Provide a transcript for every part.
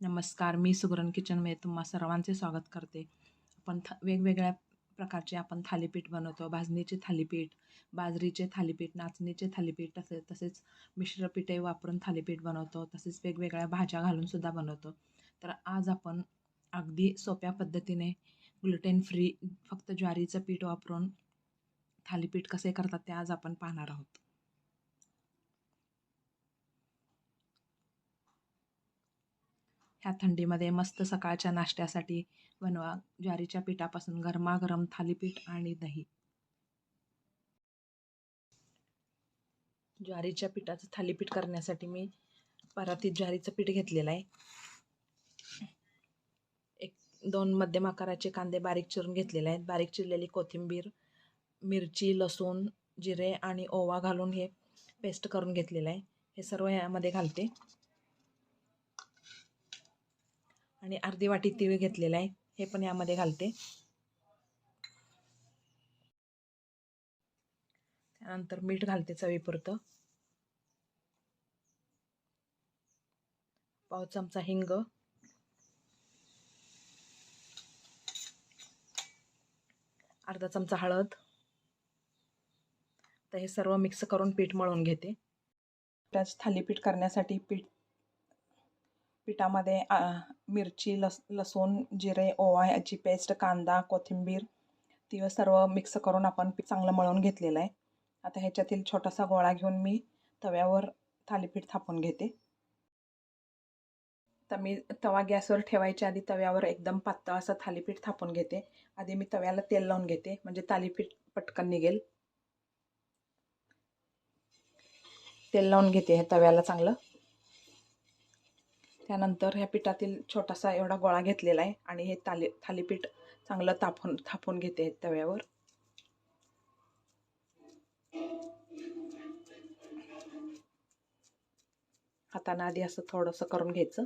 नमस्कार मी सुगरण किचनमध्ये तुम्हा सर्वांचे स्वागत करते. आपण थ वेगवेगळ्या प्रकारचे आपण थालीपीठ बनवतो. भाजणीचे थालीपीठ बाजरीचे थालीपीठ नाचणीचे थालीपीठ तसे तसेच मिश्रपीठे वापरून थालीपीठ बनवतो. तसेच वेगवेगळ्या भाज्या घालूनसुद्धा बनवतो. तर आज आपण अगदी सोप्या पद्धतीने ग्लुटेन फ्री फक्त ज्वारीचं पीठ वापरून थालीपीठ कसे करतात ते आज आपण पाहणार आहोत. ह्या थंडीमध्ये मस्त सकाळच्या नाश्त्यासाठी बनवा. ज्वारीच्या पिठापासून गरमागरम थालीपीठ आणि दही. ज्वारीच्या पिठाचं थालीपीठ करण्यासाठी मी परातीत ज्वारीचं पीठ घेतलेलं आहे. एक दोन मध्यम आकाराचे कांदे बारीक चिरून घेतलेले आहेत. बारीक चिरलेली कोथिंबीर मिरची लसूण जिरे आणि ओवा घालून हे पेस्ट करून घेतलेलं आहे. हे सर्व यामध्ये घालते. आणि अर्धी वाटी तीळ घेतलेला आहे. हे पण यामध्ये घालते. त्यानंतर मीठ घालते चवीपुरतं. पाव चमचा हिंग. अर्धा चमचा हळद. तर हे सर्व मिक्स करून पीठ मळून घेते. त्याच थालीपीठ करण्यासाठी पीठ पिठामध्ये मिरची लस लसूण जिरे ओवा याची पेस्ट कांदा कोथिंबीर ती सर्व मिक्स करून आपण पीठ चांगलं मळून घेतलेलं आहे. आता ह्याच्यातील छोटासा गोळा घेऊन मी तव्यावर थालीपीठ थापून घेते. तर मी तवा गॅसवर ठेवायच्या आधी तव्यावर एकदम पातळ असं थालीपीठ थापून घेते. आधी मी तव्याला तेल लावून घेते म्हणजे थालीपीठ पटकन निघेल. तेल लावून घेते हे तव्याला चांगलं. त्यानंतर ह्या पिठातील छोटासा एवढा गोळा घेतलेला आहे आणि हे थाली थालीपीठ चांगलं तापून थापून घेते तव्यावर. हातानं आधी असं थोडंसं करून घ्यायचं.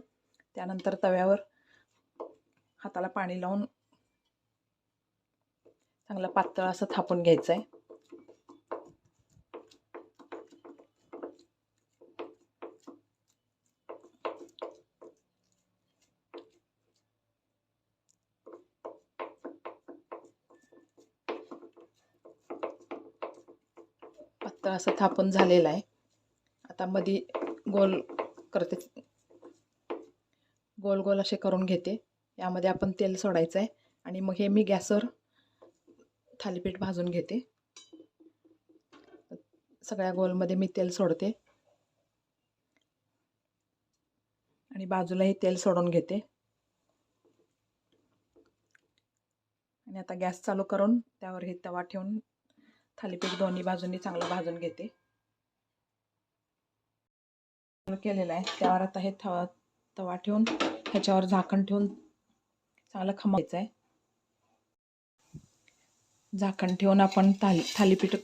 त्यानंतर तव्यावर हाताला पाणी लावून चांगलं पातळ असं थापून घ्यायचं आहे पातळ असं थापून झालेलं आहे. आता मधी गोल करते. गोल गोल असे करून घेते. यामध्ये आपण तेल सोडायचं आहे आणि मग हे मी गॅसवर थालीपीठ भाजून घेते. सगळ्या गोलमध्ये मी तेल सोडते. आणि बाजूलाही तेल सोडून घेते. आणि आता गॅस चालू करून त्यावर हे तवा ठेवून थालीपीठ दोन्ही बाजूंनी चांगलं भाजून घेते. केलेलं आहे. त्यावर आता हे तवा तवा ठेवून ह्याच्यावर झाकण ठेवून चांगलं खमायचं आहे. झाकण ठेवून आपण थाली थालीपीठ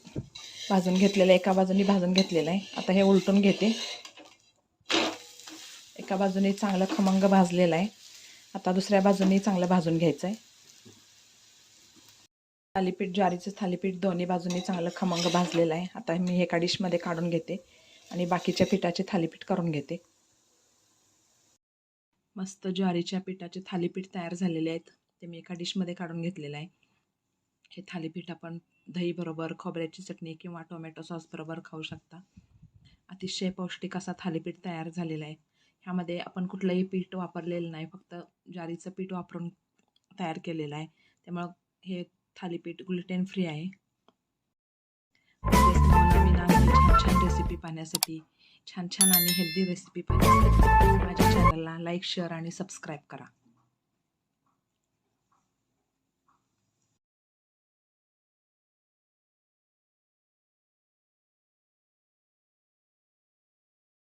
भाजून घेतलेलं आहे. एका बाजूनी भाजून घेतलेलं आहे. आता हे उलटून घेते. एका बाजूने चांगलं खमंग भाजलेलं आहे. आता दुसऱ्या बाजूने चांगलं भाजून घ्यायचं आहे. थालीपीठ ज्वारीचं थालीपीठ दोन्ही बाजूनी चांगलं खमंग भाजलेलं आहे. आता मी हे एका डिशमध्ये काढून घेते आणि बाकीच्या पिठाचे थालीपीठ करून घेते. मस्त ज्वारीच्या पिठाचे थालीपीठ तयार झालेले आहेत. ते मी एका डिशमध्ये काढून घेतलेलं आहे. हे थालीपीठ आपण दहीबरोबर खोबऱ्याची चटणी किंवा टोमॅटो सॉसबरोबर खाऊ शकता. अतिशय पौष्टिक असा थालीपीठ तयार झालेला आहे. ह्यामध्ये आपण कुठलंही पीठ वापरलेलं नाही. फक्त ज्वारीचं पीठ वापरून तयार केलेलं आहे. त्यामुळं हे थालीपीठ ग्लुटेन फ्री आहे छान छान रेसिपी पाहण्यासाठी छान छान आणि हेल्दी रेसिपी पाहण्यासाठी. माझ्या चॅनलला लाईक शेअर आणि सबस्क्राईब करा.